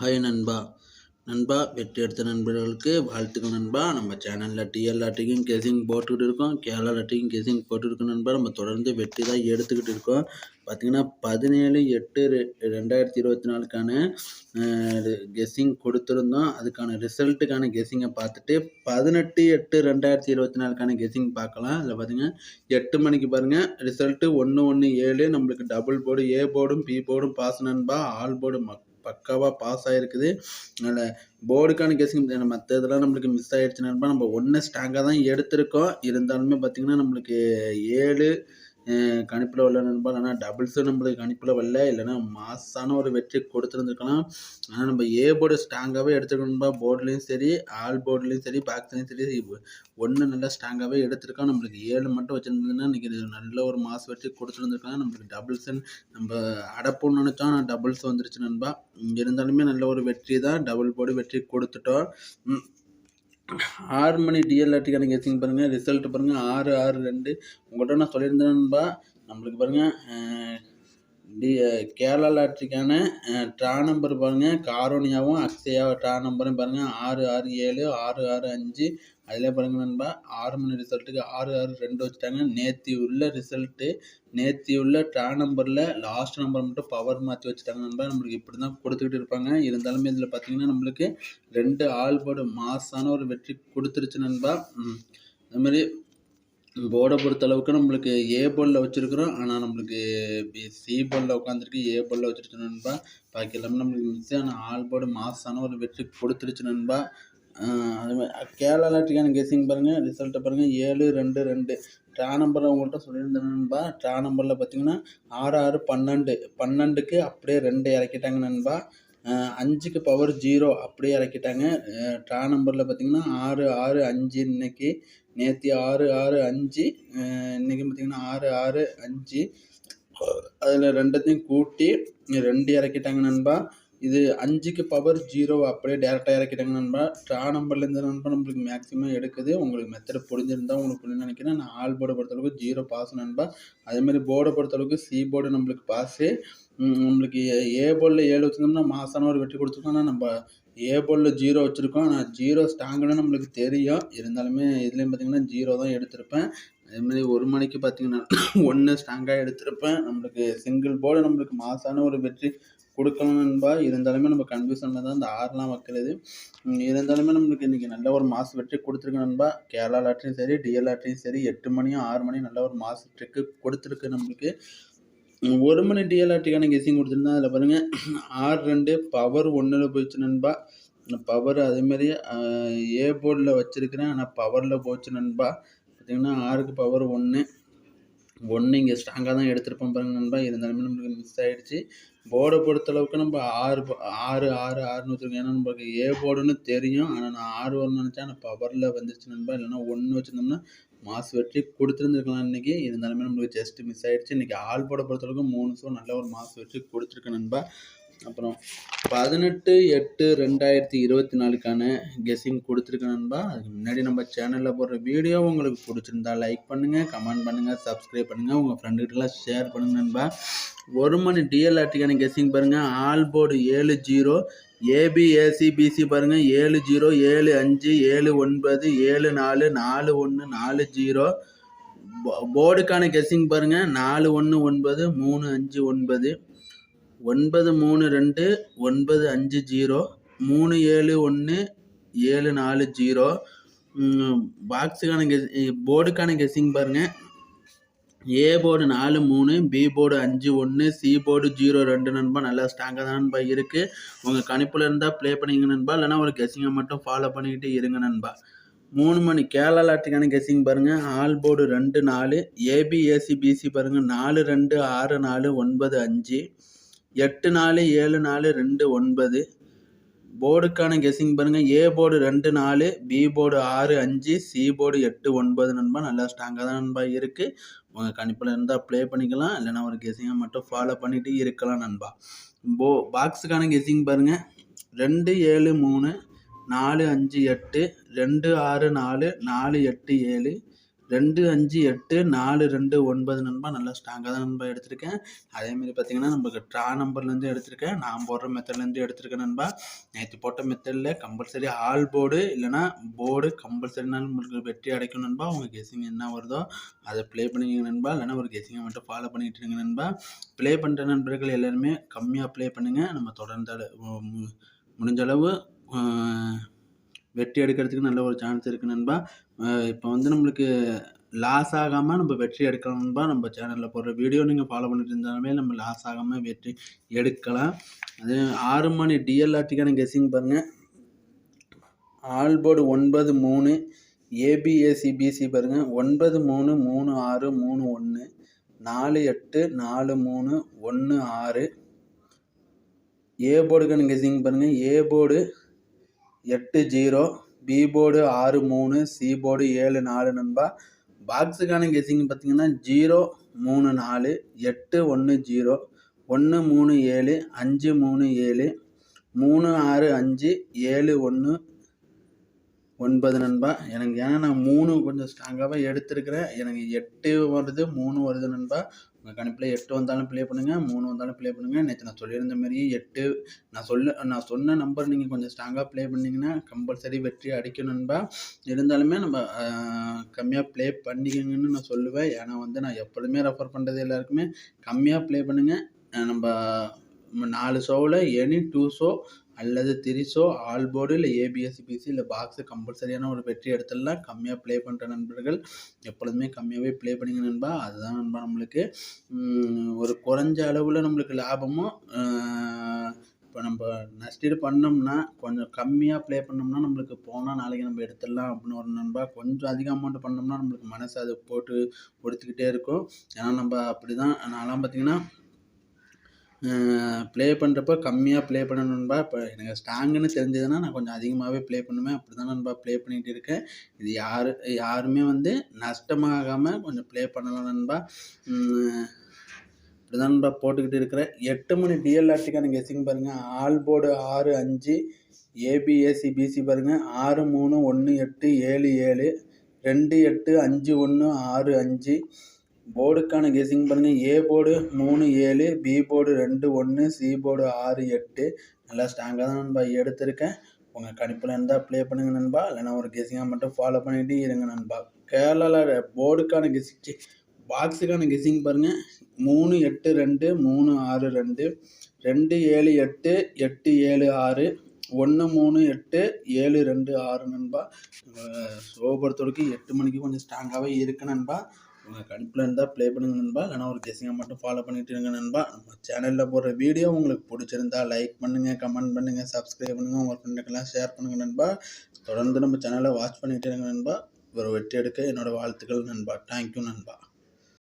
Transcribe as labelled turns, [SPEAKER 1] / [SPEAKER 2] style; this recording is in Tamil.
[SPEAKER 1] ஹாய் நண்பா. நண்பா வெற்றி எடுத்த நண்பர்களுக்கு வாழ்த்துக்கள் நண்பா. நம்ம சேனலில் டிஎல்ஆர்டிக்கும் கெசிங் போட்டுக்கிட்டு இருக்கோம். கேரளா லாட்டிக்கும் கெசிங் போட்டுருக்கோம் நண்பா. நம்ம தொடர்ந்து வெற்றி தான் எடுத்துக்கிட்டு இருக்கோம். பார்த்திங்கன்னா பதினேழு எட்டு ரெ- ரெண்டாயிரத்தி இருபத்தி நாலுக்கான கெஸ்ஸிங் கொடுத்துருந்தோம். அதுக்கான ரிசல்ட்டுக்கான கெஸ்ஸிங்கை பார்த்துட்டு பதினெட்டு எட்டு ரெண்டாயிரத்தி இருபத்தி நாலுக்கான கெஸ்ஸிங் பார்க்கலாம். அதில் பார்த்தீங்கன்னா எட்டு மணிக்கு பாருங்கள் ரிசல்ட்டு ஒன்று ஒன்று ஏழு. நம்மளுக்கு டபுள் போர்டு ஏ போர்டும் பி போர்டும் பாஸ் நண்பா. ஆல் போர்டு மக் பக்காவாக பாஸ் ஆகிருக்குது அதனால் போர்டுக்கான கெஸிங் மற்ற இதெல்லாம் நம்மளுக்கு மிஸ் ஆகிடுச்சுன்னா நம்ம ஒன்று ஸ்ட்ராங்காக தான் எடுத்திருக்கோம். இருந்தாலுமே பார்த்திங்கன்னா நம்மளுக்கு ஏழு கணிப்பில் வரல நண்பா இல்லைனா டபுள்ஸும் நம்மளுக்கு கணிப்பில் வரல. இல்லைனா மாசான ஒரு வெற்றி கொடுத்துருந்துருக்கலாம். ஆனால் நம்ம ஏ போர்டு ஸ்ட்ராங்காகவே எடுத்துருக்கோம் நண்பா. போர்டுலேயும் சரி ஆல் போர்டுலேயும் சரி பாக்ஸ்லேயும் சரி. ஒன்று நல்லா ஸ்ட்ராங்காகவே எடுத்திருக்கோம். நம்மளுக்கு ஏழு மட்டும் வச்சுருந்ததுன்னா இன்றைக்கி நல்ல ஒரு மாஸ் வெற்றி கொடுத்துருந்துருக்கலாம். நம்மளுக்கு டபுள்ஸ் நம்ம அடப்புன்னு நினச்சோம். ஆனால் டபுள்ஸ் வந்துருச்சு நண்பா. இருந்தாலுமே நல்ல ஒரு வெற்றி தான் டபுள் போர்டு வெற்றி கொடுத்துட்டோம். ஆறு மணி டிஎல்ஆர்டிக்கான கெஸிங் பாருங்கள் ரிசல்ட் பாருங்கள் ஆறு ஆறு ரெண்டு. உங்கள்கிட்ட நான் சொல்லியிருந்தேன்பா நம்மளுக்கு பாருங்கள் டி கேரளா லாட்ரிக்கான ட்ரா நம்பர் பாருங்கள் காரோனியாவும் அக்ஷயா ட்ரா நம்பரும் பாருங்கள் ஆறு ஆறு ஏழு ஆறு ஆறு அஞ்சு. அதில் பாருங்கள் நண்பா ஆறு மணி ரிசல்ட்டுக்கு ஆறு ஆறு ரெண்டு வச்சுட்டாங்க. நேற்று உள்ள ரிசல்ட்டு நேற்று உள்ள ட்ரா நம்பரில் லாஸ்ட் நம்பர் மட்டும் பவர் மாற்றி வச்சுட்டாங்க நண்பா. நம்மளுக்கு இப்படி தான் கொடுத்துக்கிட்டு இருப்பாங்க. இருந்தாலுமே இதில் பார்த்தீங்கன்னா நம்மளுக்கு ரெண்டு ஆல் மாசான ஒரு வெற்றி கொடுத்துருச்சு நண்பா. அதுமாதிரி போர்டை பொறுத்த அளவுக்கு நம்மளுக்கு ஏ போர்டில் வச்சுருக்குறோம். ஆனால் நம்மளுக்கு பி- சி போர்டில் உட்காந்துருக்கு ஏ போர்டில் வச்சுருச்சு நண்பா. பாக்கி எல்லாமே நம்மளுக்கு மிஸ் ஆனால் ஆல் போர்டு மாசான ஒரு வெற்றி கொடுத்துருச்சு நண்பா. அதுமாதிரி அது மாதிரி கேரளா எலக்ட்ரிக்கான கெஸிங் பாருங்கள் ரிசல்ட்டை பாருங்கள் ஏழு ரெண்டு ரெண்டு. ட்ரா நம்பர் உங்கள்கிட்ட சொல்லியிருந்தேன் நண்பா. ட்ரா நம்பரில் பார்த்தீங்கன்னா ஆறு ஆறு பன்னெண்டு. பன்னெண்டுக்கு அப்படியே ரெண்டு இறக்கிட்டாங்க நண்பா. அஞ்சுக்கு பவர் ஜீரோ அப்படியே இறக்கிட்டாங்க. ட்ரா நம்பரில் பார்த்தீங்கன்னா ஆறு ஆறு அஞ்சு இன்னைக்கு. நேற்று ஆறு ஆறு அஞ்சு. இன்றைக்கி பார்த்தீங்கன்னா ஆறு ஆறு அஞ்சு. அதில் ரெண்டத்தையும் கூட்டி ரெண்டு இறக்கிட்டாங்க நண்பா. இது அஞ்சுக்கு பவர் ஜீரோ அப்படியே டேரெக்டாக இறக்கிட்டாங்க நண்பா. ட்ரா நம்பர்லேருந்து நண்பா நம்மளுக்கு மேக்ஸிமம் எடுக்குது. உங்களுக்கு மெத்தட் புரிஞ்சிருந்தால் உங்களுக்கு புரிஞ்சு நினைக்கிறேன். நான் ஆல் போர்டை பொறுத்தளவுக்கு ஜீரோ பாஸ் நண்பா. அதேமாதிரி போர்டை பொறுத்தளவுக்கு சி போர்டு நம்மளுக்கு பாஸு நம்மளுக்கு ஏ பாலில் ஏழு வச்சுருந்தோம்னா மாசான ஒரு வெற்றி கொடுத்துருக்கோம். ஆனால் நம்ம ஏ பாலில் ஜீரோ வச்சுருக்கோம். ஆனால் ஜீரோ ஸ்ட்ராங்குன்னு நம்மளுக்கு தெரியும். இருந்தாலுமே இதுலேயும் பார்த்தீங்கன்னா ஜீரோ தான் எடுத்திருப்பேன். அதேமாதிரி ஒரு மணிக்கு பார்த்தீங்கன்னா ஒன்று ஸ்ட்ராங்காக எடுத்திருப்பேன். நம்மளுக்கு சிங்கிள் போர்டு நம்மளுக்கு மாசான ஒரு வெற்றி கொடுக்கணும் நண்பா இருந்தாலுமே நம்ம கன்ஃபியூஷனில் தான் இந்த ஆறுலாம் வைக்கிறது. இருந்தாலுமே நம்மளுக்கு இன்றைக்கி நல்ல ஒரு மாஸ் வெற்றி கொடுத்துருக்கணும்பா கேரளா லாட்ரியும் சரி டிஎல் லாட்ரியும் சரி எட்டு மணியும் ஆறு மணியும் நல்ல ஒரு மாஸ் வெற்றிக்கு கொடுத்துருக்கு நம்மளுக்கு. ஒரு மணி டிஎல்ஆர்டிக்கான கெஸிங் கொடுத்துருந்தா அதில் பாருங்கள் ஆறு ரெண்டு பவர் ஒன்றில் போயிடுச்சு நண்பா. பவர் அதேமாரி ஏ போர்டில் வச்சுருக்கிறேன் ஆனால் பவரில் போச்சு நண்பா. பார்த்தீங்கன்னா ஆறுக்கு பவர் ஒன்று ஒன்று இங்கே ஸ்ட்ராங்காக தான் எடுத்திருப்போம் பாருங்க நண்பா. இருந்தாலுமே நம்மளுக்கு மிஸ் ஆகிடுச்சு போர்டை பொறுத்தளவுக்கு நம்ம ஆறு ஆறு ஆறு ஆறுன்னு வச்சுருக்கோம். ஏன்னா நம்மளுக்கு ஏ போர்டுன்னு தெரியும். ஆனால் நான் ஆறு வரும்னு நினச்சேன். ஆனால் பவரில் வந்துருச்சு நண்பா. இல்லைன்னா ஒன்று வச்சுருந்தோம்னா மாஸ் வெற்றி கொடுத்துருந்துருக்கலாம் இன்றைக்கி இருந்தாலுமே நம்மளுக்கு ஜஸ்ட் மிஸ் ஆகிடுச்சு இன்றைக்கி ஆள் போட பொறுத்தளவுக்கு மூணு ஷோ நல்ல ஒரு மாஸ் வெற்றி கொடுத்துருக்கு நண்பா. அப்புறம் பதினெட்டு எட்டு ரெண்டாயிரத்தி இருபத்தி நாலுக்கான கெஸ்ஸிங் கொடுத்துருக்கு நண்பா. அதுக்கு முன்னாடி நம்ம சேனலில் போடுற வீடியோ உங்களுக்கு பிடிச்சிருந்தா லைக் பண்ணுங்கள் கமெண்ட் பண்ணுங்கள் சப்ஸ்கிரைப் பண்ணுங்கள் உங்கள் ஃப்ரெண்டுகிட்டலாம் ஷேர் பண்ணுங்கள் நண்பா. ஒரு மணி டிஎல்ஆர்டிக்கான கெஸ்ஸிங் பாருங்கள் ஆல் போர்டு ஏழு ஜீரோ ஏபி பிசி பாருங்கள் ஏழு ஜீரோ ஏழு அஞ்சு ஏழு ஒன்பது ஏழு நாலு நாலு ஒன்று நாலு ஜீரோ. போர்டுக்கான கெஸ்ஸிங் பாருங்கள் நாலு ஒன்று ஒன்பது மூணு அஞ்சு ஒன்பது. ஒன்பது மூணு ரெண்டு ஒன்பது அஞ்சு ஜீரோ. மூணு ஏழு ஒன்று ஏழு நாலு ஜீரோ. பாக்ஸுக்கான கெஸ் போர்டுக்கான கெஸ்ஸிங் பாருங்கள் ஏ போர்டு நாலு மூணு பி போர்டு அஞ்சு ஒன்று சி போர்டு ஜீரோ ரெண்டு நண்பா நல்லா ஸ்ட்ராங்காக தான் நண்பா இருக்குது உங்கள் கணிப்பில் இருந்தால் ப்ளே பண்ணிங்க நண்பா. இல்லைனா ஒரு கெஸ்ஸிங்கை மட்டும் ஃபாலோ பண்ணிக்கிட்டு இருங்க நண்பா. மூணு மணி கேரளா லாட்டுக்கான கெஸ்ஸிங் பாருங்கள் ஆல் போர்டு ரெண்டு நாலு ஏபிஏசி பிசி பாருங்கள் நாலு ரெண்டு ஆறு நாலு ஒன்பது அஞ்சு. எட்டு நாலு ஏழு நாலு ரெண்டு ஒன்பது. போர்டுக்கான கெஸ்ஸிங் பாருங்கள் ஏ போர்டு ரெண்டு நாலு பி போர்டு ஆறு அஞ்சு சி போர்டு எட்டு ஒன்பது நண்பா. நல்லா ஸ்ட்ராங்காக தான் நண்பா இருக்குது உங்கள் கணிப்பில் இருந்தால் ப்ளே பண்ணிக்கலாம். இல்லைனா ஒரு கெஸிங்கை மட்டும் ஃபாலோ பண்ணிட்டு இருக்கலாம் நண்பா. போ பாக்ஸுக்கான கெஸ்ஸிங் பாருங்கள் ரெண்டு ஏழு மூணு நாலு அஞ்சு எட்டு ரெண்டு ஆறு நாலு நாலு எட்டு ஏழு ரெண்டு அஞ்சு எட்டு நாலு ரெண்டு ஒன்பது நண்பா நல்லா ஸ்ட்ராங்காக தான் நண்பா எடுத்திருக்கேன். அதேமாரி பார்த்தீங்கன்னா நமக்கு ட்ரா நம்பர்லேருந்து எடுத்திருக்கேன். நான் போடுற மெத்தட்லேருந்து எடுத்திருக்கேன் நண்பா. நேற்று போட்ட மெத்தடில் கம்பல்சரி ஆல் போர்டு இல்லைனா போர்டு கம்பல்சரினாலும் உங்களுக்கு வெற்றி அடைக்கும் நண்பா. உங்கள் கெஸிங் என்ன வருதோ அதை ப்ளே பண்ணிக்கங்க நண்பா. இல்லைனா ஒரு கெஸிங்கை மட்டும் ஃபாலோ பண்ணிக்கிட்டு இருங்க நண்பா. ப்ளே பண்ணுற நண்பர்கள் எல்லாருமே கம்மியாக ப்ளே பண்ணுங்கள் நம்ம தொடர்ந்து முடிஞ்சளவு முடிஞ்ச அளவு வெற்றி எடுக்கிறதுக்கு நல்ல ஒரு சான்ஸ் இருக்குது நண்பா. இப்போ வந்து நம்மளுக்கு லாஸ் ஆகாமல் நம்ம வெற்றி எடுக்கணும்பா நம்ம சேனலில் போடுற வீடியோ நீங்கள் ஃபாலோ பண்ணிட்டு இருந்தாலுமே நம்ம லாஸ் ஆகாமல் வெற்றி எடுக்கலாம். அது ஆறு மணி டிஎல்ஆர்டிக்கான கெஸ்ஸிங் பாருங்கள் ஆல்போர்டு ஒன்பது மூணு ஏபிஏசிபிசி பாருங்கள் ஒன்பது மூணு மூணு ஆறு மூணு ஒன்று நாலு எட்டு நாலு மூணு ஒன்று ஆறு. ஏ போர்டுக்கான கெஸ்ஸிங் பாருங்கள் ஏ போர்டு எட்டு ஜீரோ பி போர்டு ஆறு மூணு சி போர்டு ஏழு நாலு நண்பா. பாக்ஸுக்கான கெஸிங் பார்த்தீங்கன்னா ஜீரோ மூணு நாலு எட்டு ஒன்று ஜீரோ ஒன்று மூணு ஏழு அஞ்சு மூணு ஏழு மூணு ஆறு அஞ்சு ஏழு ஒன்று ஒன்பது நண்பா. எனக்கு ஏன்னா நான் மூணு கொஞ்சம் ஸ்ட்ராங்காகவே எடுத்திருக்கிறேன். எனக்கு எட்டு வருது மூணு வருது நண்பா. உங்கள் கணிப்பில் எட்டு வந்தாலும் ப்ளே பண்ணுங்கள் மூணு வந்தாலும் ப்ளே பண்ணுங்கள் நேற்று நான் சொல்லியிருந்த மாதிரியே எட்டு நான் சொல்ல நான் சொன்ன நம்பர் நீங்கள் கொஞ்சம் ஸ்ட்ராங்காக ப்ளே பண்ணிங்கன்னா கம்பல்சரி வெற்றி அடிக்கும் நண்பா. இருந்தாலுமே நம்ம கம்மியாக ப்ளே பண்ணிக்கங்கன்னு நான் சொல்லுவேன். ஏன்னா வந்து நான் எப்பொழுதுமே ரெஃபர் பண்ணுறது எல்லாருக்குமே கம்மியாக ப்ளே பண்ணுங்கள் நம்ம நாலு ஷோவில் எனி டூ ஷோ அல்லது திரிசோ ஆல்போர்டு இல்லை ஏபிஎஸ்சி பிசி இல்லை பாக்ஸு கம்பல்சரியான ஒரு வெற்றி எடுத்துடலாம் கம்மியாக ப்ளே பண்ணுற நண்பர்கள் எப்பொழுதுமே கம்மியாகவே ப்ளே பண்ணிங்க நண்பா. அதுதான் நண்பா நம்மளுக்கு. ஒரு குறைஞ்ச அளவில் நம்மளுக்கு லாபமும் இப்போ நம்ம நஷ்டீடு பண்ணோம்னா கொஞ்சம் கம்மியாக ப்ளே பண்ணோம்னா நம்மளுக்கு போனால் நாளைக்கு நம்ம எடுத்துடலாம் அப்படின்னு ஒரு நண்பா. கொஞ்சம் அதிக அமௌண்ட் பண்ணோம்னா நம்மளுக்கு மனசு அதை போட்டு கொடுத்துக்கிட்டே இருக்கும். ஏன்னா நம்ம அப்படி தான் நான்லாம் பார்த்தீங்கன்னா ப்ளே பண்ணுறப்ப கம்மியாக ப்ளே பண்ணணும்பா இப்போ எனக்கு ஸ்ட்ராங்குன்னு தெரிஞ்சதுன்னா நான் கொஞ்சம் அதிகமாகவே ப்ளே பண்ணுவேன். அப்படி தான் நண்பா ப்ளே பண்ணிகிட்டு இருக்கேன். இது யார் யாருமே வந்து நஷ்டமாகாமல் கொஞ்சம் ப்ளே பண்ணலாம் நண்பா. இப்படி தான் நண்பா போட்டுக்கிட்டு இருக்கிறேன். எட்டு மணி டிஎல்ஆர்டிக்கான கெஸிங் பாருங்கள் ஆல் போர்டு ஆறு அஞ்சு ஏபிஏசி பிசி பாருங்கள் ஆறு மூணு ஒன்று எட்டு ஏழு ஏழு ரெண்டு எட்டு அஞ்சு ஒன்று ஆறு அஞ்சு போர்டுக்கான கெஸிங் பாருங்கள் ஏ போர்டு மூணு ஏழு பி போர்டு ரெண்டு ஒன்று சி போர்டு ஆறு எட்டு. நல்லா ஸ்ட்ராங்காக தான் நண்பா எடுத்திருக்கேன். உங்கள் கணிப்பில் இருந்தால் ப்ளே பண்ணுங்க நண்பா. இல்லைனா ஒரு கெஸிங்காக மட்டும் ஃபாலோ பண்ணிகிட்டு இருங்க நண்பா. கேரளாவில் போர்டுக்கான கெஸிங் பாக்ஸுக்கான கெஸிங் பாருங்கள் மூணு எட்டு ரெண்டு மூணு ஆறு ரெண்டு. ரெண்டு ஏழு எட்டு எட்டு ஏழு ஆறு. ஒன்று மூணு எட்டு ஏழு ரெண்டு ஆறு நண்பா. ஷோ எட்டு மணிக்கு கொஞ்சம் ஸ்ட்ராங்காகவே இருக்கு நண்பா. உங்கள் கணிப்பில் இருந்தால் ப்ளே பண்ணுங்க நண்பா. இல்லைனா ஒரு கெஸிங்கை மட்டும் ஃபாலோ பண்ணிட்டு இருங்க நண்பா. நம்ம சேனலில் போடுற வீடியோ உங்களுக்கு பிடிச்சிருந்தா லைக் பண்ணுங்கள் கமெண்ட் பண்ணுங்கள் சப்ஸ்கிரைப் பண்ணுங்கள் உங்கள் ஃப்ரெண்டுக்கெல்லாம் ஷேர் பண்ணுங்கள் நண்பா. தொடர்ந்து நம்ம சேனலை வாட்ச் பண்ணிட்டு இருங்க நண்பா. ஒரு வெற்றி எடுக்க என்னோடய வாழ்த்துக்கள் நண்பா. தேங்க்யூ நண்பா.